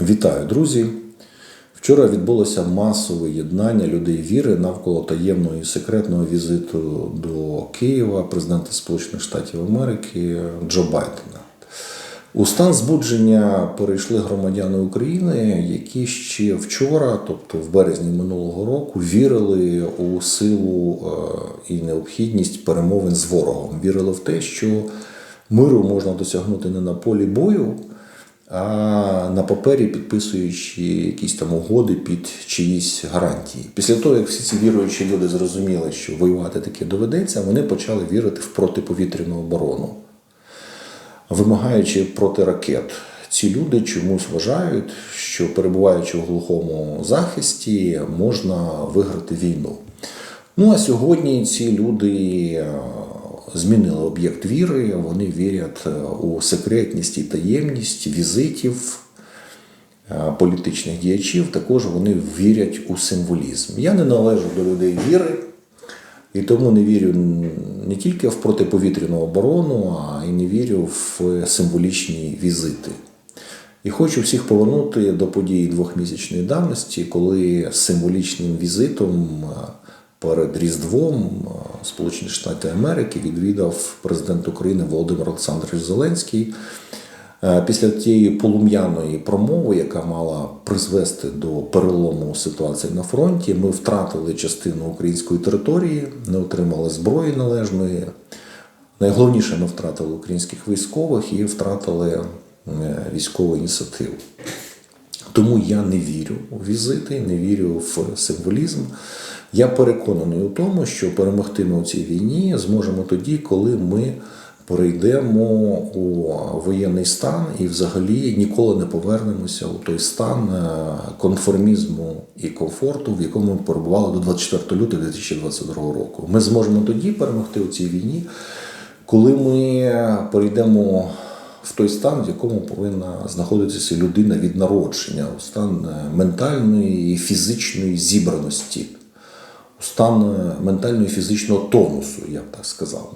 Вітаю, друзі! Вчора відбулося масове єднання людей віри навколо таємного і секретного візиту до Києва президента Сполучених Штатів Америки Джо Байдена. У стан збудження перейшли громадяни України, які ще вчора, тобто в березні минулого року, вірили у силу е, і необхідність перемовин з ворогом. Вірили в те, що миру можна досягнути не на полі бою, а на папері підписуючи якісь там угоди під чиїсь гарантії. Після того, як всі ці віруючі люди зрозуміли, що воювати таки доведеться, вони почали вірити в протиповітряну оборону, вимагаючи проти ракет. Ці люди чомусь вважають, що перебуваючи в глухому захисті, можна виграти війну. Ну а сьогодні ці люди змінили об'єкт віри, вони вірять е, у секретність і таємність візитів е, політичних діячів, також вони вірять у символізм. Я не належу до людей віри, і тому не вірю не тільки в протиповітряну оборону, а й не вірю в символічні візити. І хочу всіх повернути до події двохмісячної давності, коли символічним візитом е, перед Різдвом е, Сполучені Штати Америки відвідав президент України Володимир Олександрович Зеленський. Е, Після тієї полум'яної промови, яка мала призвести до перелому ситуації на фронті, ми втратили частину української території, не отримали зброї належної. Найголовніше, ми втратили українських військових і втратили е, військову ініціативу. Тому я не вірю у візити, не вірю в символізм. Я переконаний у тому, що перемогти ми у цій війні зможемо тоді, коли ми перейдемо у воєнний стан і взагалі ніколи не повернемося у той стан е, конформізму і комфорту, в якому ми перебували до 24 лютого 2022 року. Ми зможемо тоді перемогти у цій війні, коли ми перейдемо в той стан, в якому повинна знаходитися людина від народження, у стан е, ментальної і фізичної зібраності, стан е, ментального і фізичного тонусу, я б так сказав.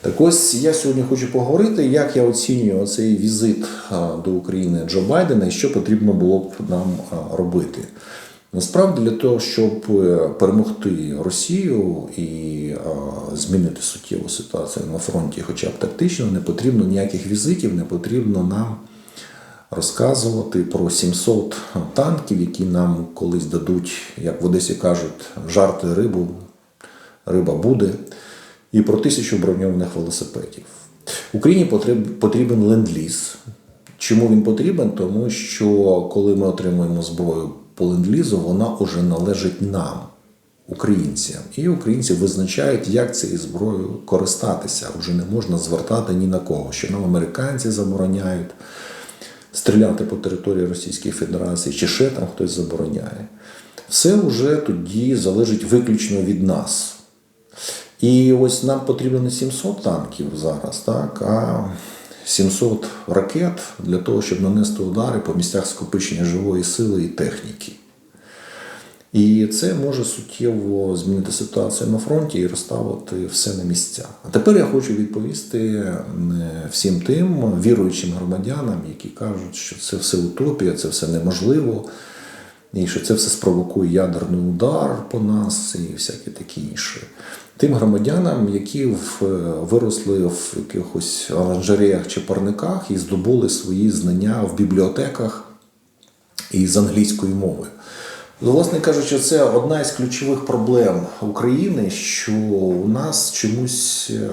Так ось я сьогодні хочу поговорити, як я оцінюю цей візит до України Джо Байдена і що потрібно було б нам робити. Насправді, для того, щоб е, перемогти Росію і змінити суттєву ситуацію на фронті, хоча б тактично, не потрібно ніяких візитів, не потрібно нам розказувати про 700 танків, які нам колись дадуть, як в Одесі кажуть, жарти рибу, риба буде, і про тисячу броньованих велосипедів. Україні потріб- потрібен ленд-ліз. Чому він потрібен? Тому що коли ми отримуємо зброю по ленд-лізу, вона вже належить нам, українцям. І українці визначають, як цією зброєю користатися. Вже не можна звертати ні на кого, що нам американці забороняють стріляти по території Російської Федерації, чи ще там хтось забороняє. Все вже тоді залежить виключно від нас. І ось нам потрібно не 700 танків зараз, так, а 700 ракет для того, щоб нанести удари по місцях скопичення живої сили і техніки. І це може суттєво змінити ситуацію на фронті і розставити все на місця. А тепер я хочу відповісти всім тим віруючим громадянам, які кажуть, що це все утопія, це все неможливо, і що це все спровокує ядерний удар по нас і всяке таке інше. Тим громадянам, які виросли в якихось оранжереях чи парниках і здобули свої знання в бібліотеках і з англійської мови. Власне кажучи, це одна із ключових проблем України, що у нас чомусь е,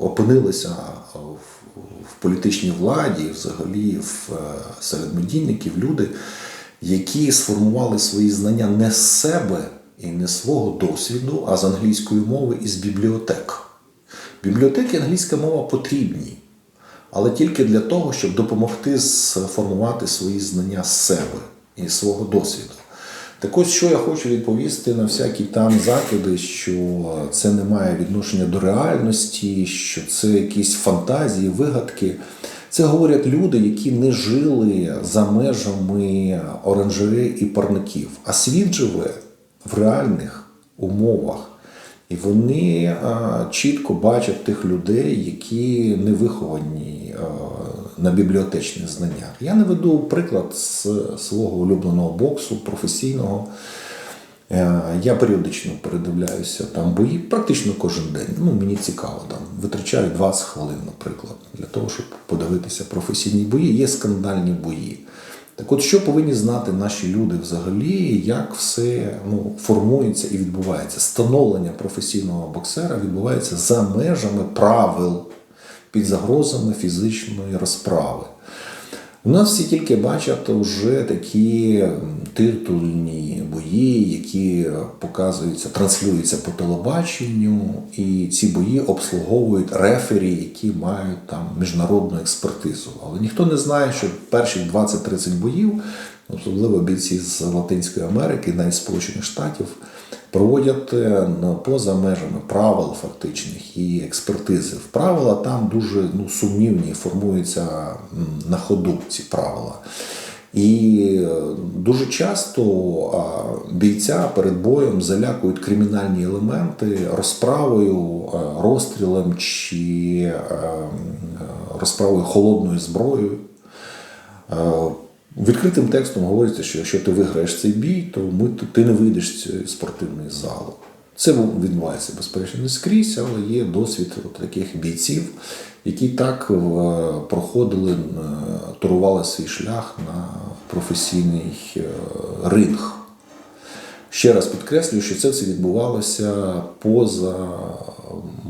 опинилися в, політичній владі, взагалі в, е, серед медійників люди, які сформували свої знання не з себе і не з свого досвіду, а з англійської мови і з бібліотек. Бібліотеки англійська мова потрібні, але тільки для того, щоб допомогти сформувати свої знання з себе і свого досвіду. Так ось що я хочу відповісти на всякі там закиди, що це не має відношення до реальності, що це якісь фантазії, вигадки. Це говорять люди, які не жили за межами оранжерей і парників, а світ живе в реальних умовах. І вони чітко бачать тих людей, які не виховані на бібліотечних знаннях. Я наведу приклад з свого улюбленого боксу, професійного. Е, Я періодично передивляюся там бої практично кожен день. Ну, мені цікаво, там витрачаю 20 хвилин, наприклад, для того, щоб подивитися професійні бої. Є скандальні бої. Так от, що повинні знати наші люди взагалі, як все ну, формується і відбувається? Становлення професійного боксера відбувається за межами правил під загрозами фізичної розправи. У нас всі тільки бачать вже такі титульні бої, які показуються, транслюються по телебаченню, і ці бої обслуговують рефері, які мають там міжнародну експертизу. Але ніхто не знає, що перші 20-30 боїв, особливо бійці з Латинської Америки, навіть Сполучених Штатів, проводять е, поза межами правил фактичних і експертизи. В правила там дуже ну, сумнівні, формуються на ходу ці правила. І е, дуже часто бійця перед боєм залякують кримінальні елементи розправою, е, розстрілом чи е, розправою холодною зброєю. Відкритим текстом говориться, що якщо ти виграєш цей бій, то ми, ти не вийдеш з цієї спортивної зали. Це відбувається безперечно не скрізь, але є досвід таких бійців, які так е, проходили, е, турували свій шлях на професійний е, ринг. Ще раз підкреслюю, що це все відбувалося поза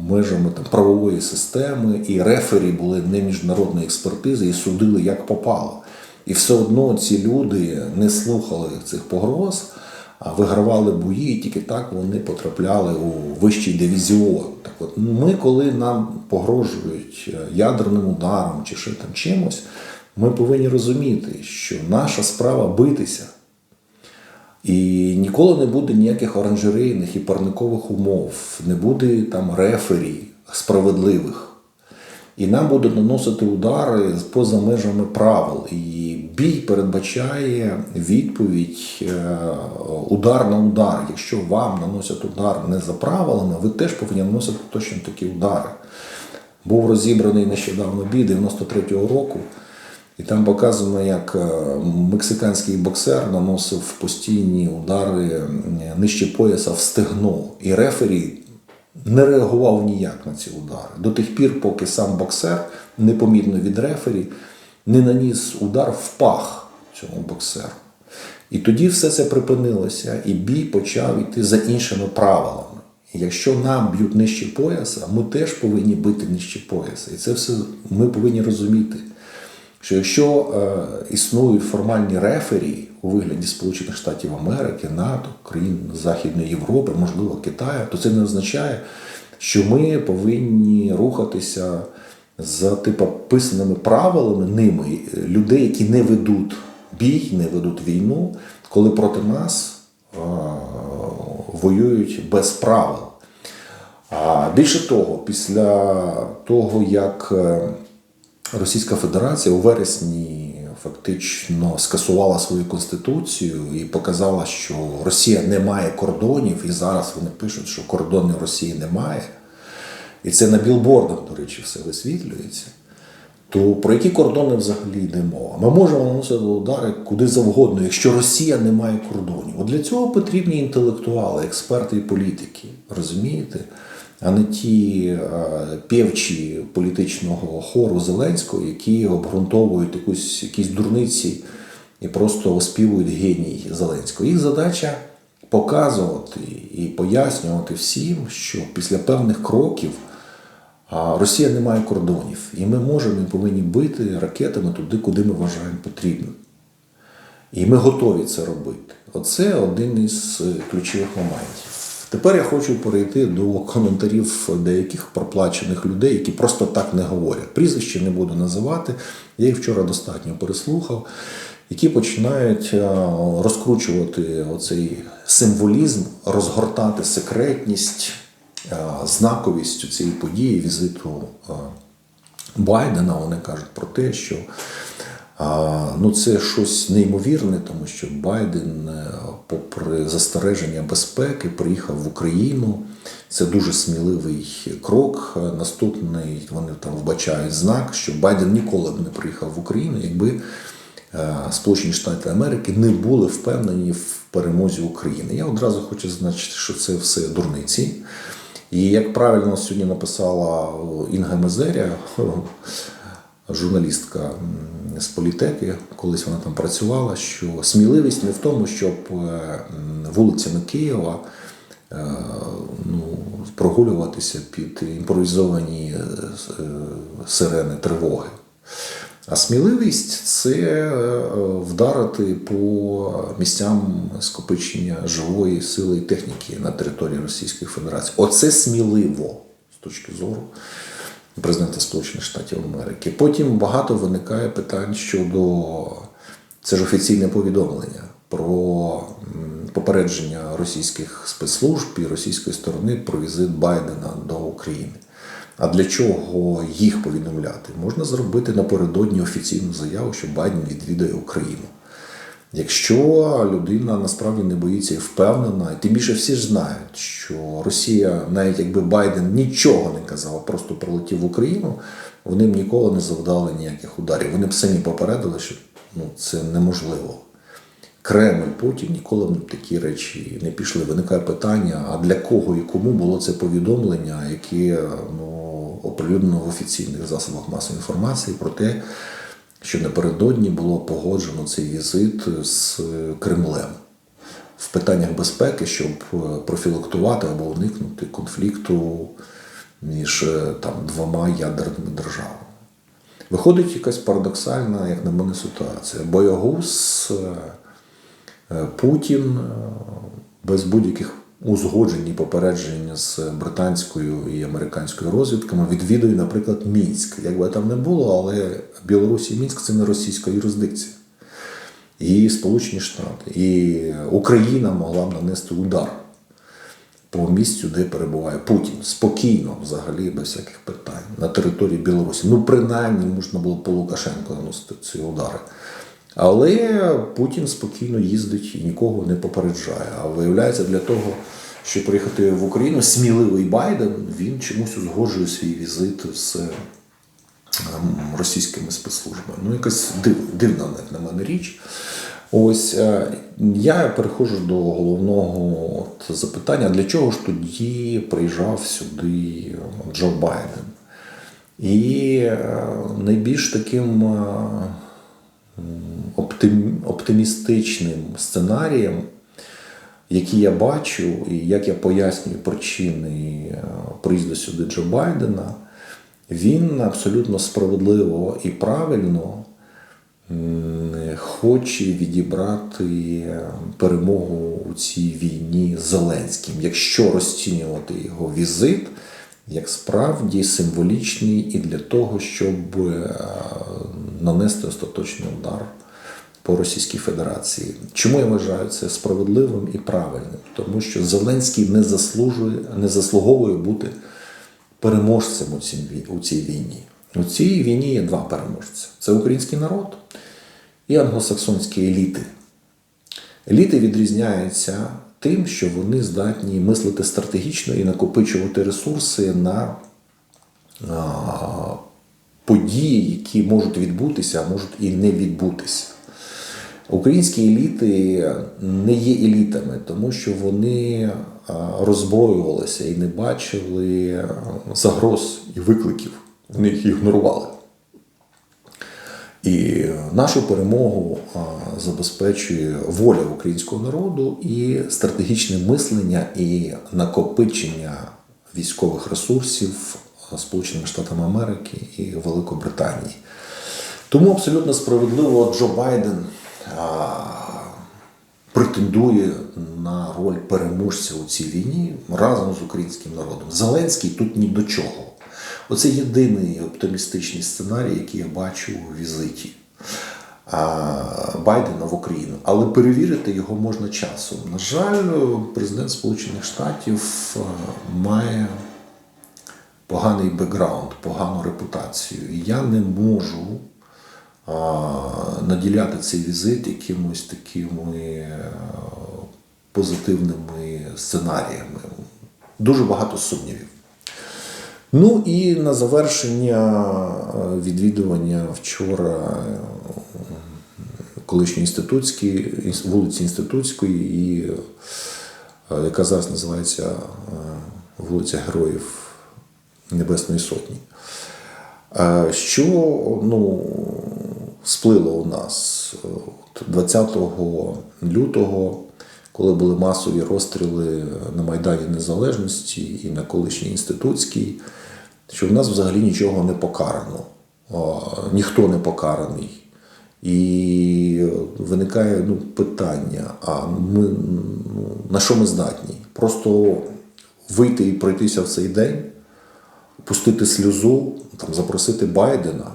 межами там, правової системи, і рефері були не міжнародної експертизи і судили як попало. І все одно ці люди не слухали цих погроз, а вигравали бої, і тільки так вони потрапляли у вищий дивізіон. Так от ми, коли нам погрожують е, ядерним ударом чи ще там чимось, ми повинні розуміти, що наша справа битися. І ніколи не буде ніяких оранжерейних і парникових умов, не буде там рефері справедливих. І нам будуть наносити удари поза межами правил. І бій передбачає відповідь е, удар на удар. Якщо вам наносять удар не за правилами, ви теж повинні наносити точно такі удари. Був розібраний нещодавно бій 93-го року, і там показано, як е, мексиканський боксер наносив постійні удари нижче пояса в стегно. І рефері не реагував ніяк на ці удари. До тих пір, поки сам боксер, непомітно від рефері, не наніс удар в пах цьому боксеру. І тоді все це припинилося, і бій почав йти за іншими правилами. І якщо нам б'ють нижче пояса, ми теж повинні бити нижче пояса. І це все ми повинні розуміти, що якщо е, існують формальні рефері у вигляді Сполучених Штатів Америки, НАТО, країн Західної Європи, можливо, Китаю, то це не означає, що ми повинні рухатися за типу писаними правилами ними людей, які не ведуть бій, не ведуть війну, коли проти нас е, воюють без правил. А більше того, після того, як е, Російська Федерація у вересні фактично скасувала свою конституцію і показала, що Росія не має кордонів, і зараз вони пишуть, що кордонів Росії немає. І це на білбордах, до речі, все висвітлюється. То про які кордони взагалі йде мова? Ми можемо наносити удари куди завгодно, якщо Росія не має кордонів. От для цього потрібні інтелектуали, експерти і політики, розумієте? А не ті е, певчі політичного хору Зеленського, які обґрунтовують якусь, якісь дурниці і просто оспівують геній Зеленського. Їх задача показувати і пояснювати всім, що після певних кроків Росія не має кордонів, і ми можемо і повинні бити ракетами туди, куди ми вважаємо потрібним. І ми готові це робити. Оце один із е, ключових моментів. Тепер я хочу перейти до коментарів деяких проплачених людей, які просто так не говорять. Прізвище не буду називати. Я їх вчора достатньо переслухав, які починають е, розкручувати оцей символізм, розгортати секретність, е, знаковість цієї події, візиту е, Байдена. Вони кажуть про те, що ну, це щось неймовірне, тому що Байден, е, попри застереження безпеки, приїхав в Україну. Це дуже сміливий крок. Е, Наступний вони там вбачають знак, що Байден ніколи б не приїхав в Україну, якби е, Сполучені Штати Америки не були впевнені в перемозі України. Я одразу хочу зазначити, що це все дурниці. І як правильно сьогодні написала Інга Мезеря, журналістка з політеки, колись вона там працювала, що сміливість не в тому, щоб е, вулицями Києва е, ну, прогулюватися під імпровізовані е, сирени тривоги. А сміливість це вдарити по місцям скопичення живої сили і техніки на території Російської Федерації. Оце сміливо з точки зору президента Сполучених Штатів Америки. Потім багато виникає питань щодо це ж офіційне повідомлення про попередження російських спецслужб і російської сторони про візит Байдена до України. А для чого їх повідомляти? Можна зробити напередодні офіційну заяву, що Байден відвідає Україну. Якщо людина насправді не боїться і впевнена, і тим більше всі ж знають, що Росія, навіть якби Байден нічого не казав, просто прилетів в Україну, вони б ніколи не завдали ніяких ударів. Вони б самі попередили, що ну, це неможливо. Кремль, Путін ніколи б такі речі не пішли. Виникає питання: а для кого і кому було це повідомлення, яке ну, оприлюднено в офіційних засобах масової інформації про те, що напередодні було погоджено цей візит з Кремлем в питаннях безпеки, щоб е, профілактувати або уникнути конфлікту між е, там двома ядерними державами. Виходить якась парадоксальна, як на мене, ситуація. Боягуз, е, е, Путін е, без будь-яких узгоджень і попереджень з британською і американською розвідками відвідує, наприклад, Мінськ. Як би там не було, але Білорусь і Мінськ це не російська юрисдикція. І Сполучені Штати, і Україна могла б нанести удар по місцю, де перебуває Путін. Спокійно, взагалі, без всяких питань, на території Білорусі. Ну, принаймні, можна було по Лукашенко наносити ці удари. Але Путін спокійно їздить і нікого не попереджає. А виявляється, для того, щоб приїхати в Україну, сміливий Байден він чомусь узгоджує свій візит з ем, російськими спецслужбами. Ну, якась див, дивна, на мене річ. Ось е, я переходжу до головного от, запитання: для чого ж тоді приїжджав сюди Джо Байден? І е, найбільш таким е, оптимістичним сценарієм, який я бачу, і як я пояснюю причини е, приїзду сюди Джо Байдена, він абсолютно справедливо і правильно хоче відібрати перемогу у цій війні Зеленським, якщо розцінювати його візит як справді символічний і для того, щоб е, нанести остаточний удар по Російській Федерації. Чому я вважаю це справедливим і правильним? Тому що Зеленський не заслужує, не заслуговує бути переможцем у цій, у цій війні. У цій війні є два переможця: це український народ і англосаксонські еліти. Еліти відрізняються тим, що вони здатні мислити стратегічно і накопичувати ресурси на події, які можуть відбутися, а можуть і не відбутися. Українські еліти не є елітами, тому що вони а, роззброювалися і не бачили загроз і викликів. Вони їх ігнорували. І нашу перемогу забезпечує воля українського народу і стратегічне мислення і накопичення військових ресурсів Сполучених Штатів Америки і Великобританії. Тому абсолютно справедливо Джо Байден претендує на роль переможця у цій війні разом з українським народом. Зеленський тут ні до чого. Оце єдиний оптимістичний сценарій, який я бачу у візиті Байдена в Україну. Але перевірити його можна часом. На жаль, президент Сполучених Штатів е, має поганий бекграунд, погану репутацію. І я не можу наділяти цей візит якимось такими е, позитивними сценаріями. Дуже багато сумнівів. Ну і на завершення е, відвідування вчора е, колишньої інститутської, вулиці Інститутської, і, е, яка зараз називається вулиця Героїв Небесної Сотні. Що ну, сплило у нас 20 лютого, коли були масові розстріли на Майдані Незалежності і на колишній інститутській, що в нас взагалі нічого не покарано, ніхто не покараний. І виникає ну, питання: а ми ну, на що ми здатні? Просто вийти і пройтися в цей день, пустити сльозу, там, запросити Байдена.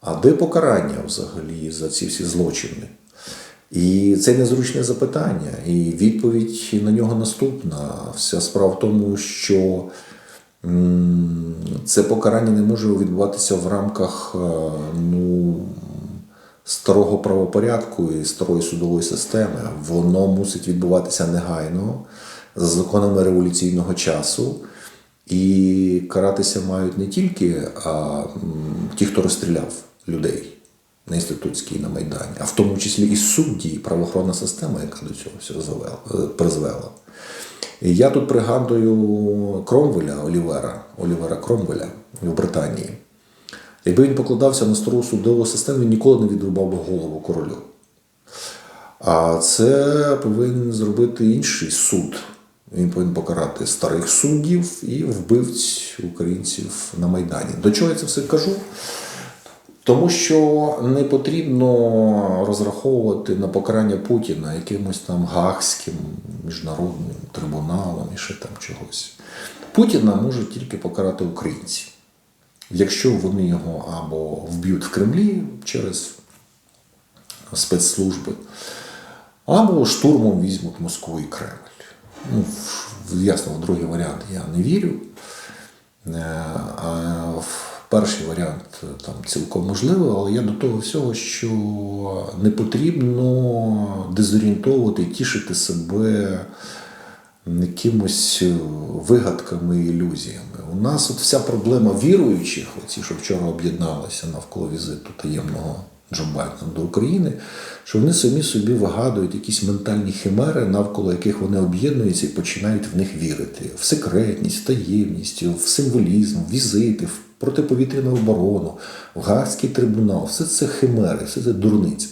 А де покарання взагалі за ці всі злочини? І це незручне запитання, і відповідь на нього наступна. Вся справа в тому, що це покарання не може відбуватися в рамках е, ну, старого правопорядку і старої судової системи. Воно мусить відбуватися негайно за законами революційного часу. І каратися мають не тільки а, ті, хто розстріляв людей на інститутській на Майдані, а в тому числі і судді, і правоохоронна система, яка до цього всього завела, е, призвела. І я тут пригадую Кромвеля Олівера, Олівера Кромвеля в Британії. Якби він покладався на стару судову систему, він ніколи не відрубав би голову королю. А це повинен зробити інший суд. Він повинен покарати старих суддів і вбивць українців на Майдані. До чого я це все кажу? Тому що не потрібно розраховувати на покарання Путіна якимось там гаагським міжнародним трибуналом і ще там чогось. Путіна можуть тільки покарати українці, якщо вони його або вб'ють в Кремлі через спецслужби, або штурмом візьмуть Москву і Кремль. Ну, ясно, в другий варіант я не вірю. Е, А перший варіант е, там цілком можливо, але я до того всього, що не потрібно дезорієнтовувати, тішити себе якимось е, вигадками і ілюзіями. У нас от вся проблема віруючих, оці, що вчора об'єдналися навколо візиту таємного Джо Байдена до України, що вони самі собі вигадують якісь ментальні химери, навколо яких вони об'єднуються і починають в них вірити. В секретність, в таємність, в символізм, в візити, в протиповітряну оборону, Гаагський трибунал. Все це химери, все це дурниця.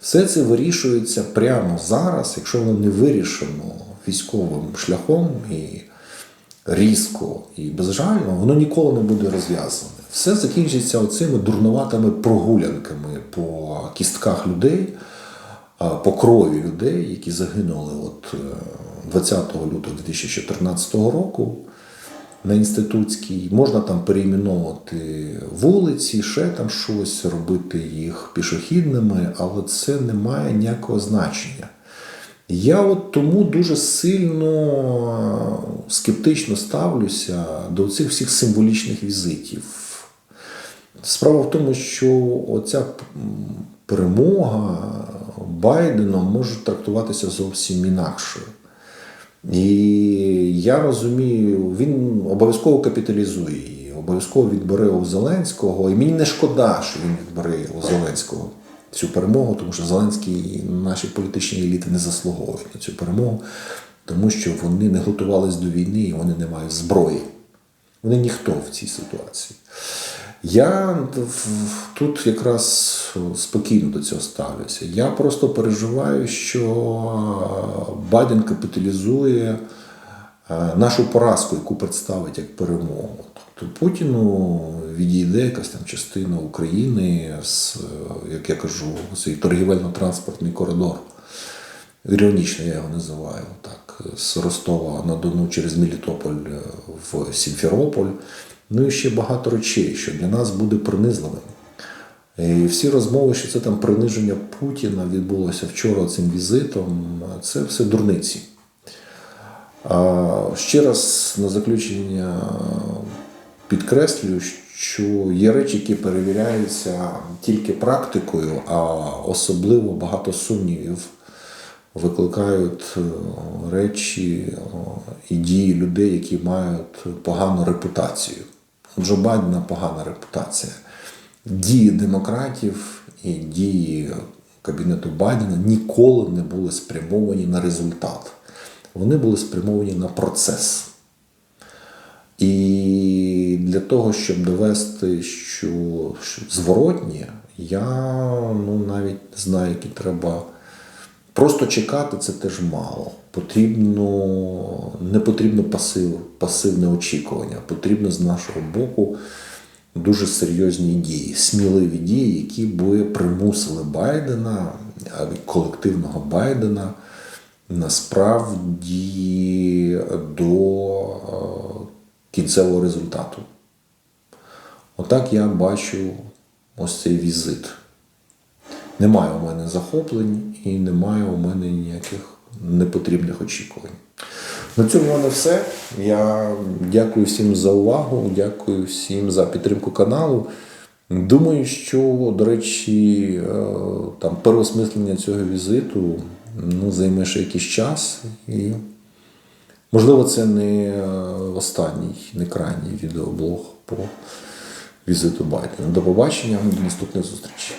Все це вирішується прямо зараз, якщо воно не вирішено військовим шляхом і різко і безжально, воно ніколи не буде розв'язане. Все закінчиться оцими дурнуватими прогулянками по кістках людей, по крові людей, які загинули от е, 20 лютого 2014 року на інститутській. Можна там перейменовувати вулиці, ще там щось, робити їх пішохідними, але це не має ніякого значення. Я от тому дуже сильно скептично ставлюся до цих всіх символічних візитів. Справа в тому, що оця перемога Байденом може трактуватися зовсім інакше. І я розумію, він обов'язково капіталізує її, обов'язково відбере у Зеленського. І мені не шкода, що він відбере у Зеленського цю перемогу, тому що Зеленський і наші політичні еліти не заслуговують на цю перемогу, тому що вони не готувались до війни і вони не мають зброї. Вони ніхто в цій ситуації. Я тут якраз спокійно до цього ставлюся. Я просто переживаю, що Байден капіталізує нашу поразку, яку представить як перемогу. Тобто Путіну відійде якась там частина України з, е, як я кажу, цей торгівельно-транспортний коридор. Іронічно я його називаю так, з Ростова на Дону через Мелітополь е, в Сімферополь. Ну і ще багато речей, що для нас буде принизливим. І всі розмови, що це там приниження Путіна відбулося вчора цим візитом, це все дурниці. Ще раз на заключення підкреслюю, що є речі, які перевіряються тільки практикою, а особливо багато сумнівів викликають е, речі е, і дії людей, які мають погану репутацію. Джо Байдена погана репутація. Дії демократів і дії кабінету Байдена ніколи не були спрямовані на результат. Вони були спрямовані на процес. І для того, щоб довести, що, зворотнє, я ну, навіть знаю, які треба. Просто чекати це теж мало. Потрібно, не потрібно пасив, пасивне очікування. Потрібно з нашого боку дуже серйозні дії, сміливі дії, які би примусили Байдена, колективного Байдена насправді до е, кінцевого результату. Отак я бачу ось цей візит. Немає у мене захоплень і немає у мене ніяких непотрібних очікувань. На цьому в мене все. Я дякую всім за увагу, дякую всім за підтримку каналу. Думаю, що, до речі, е, там переосмислення цього візиту ну, займе ще якийсь час. І, можливо, це не е, останній, не крайній відеоблог по візиту Байдена. До побачення, до наступних зустрічей.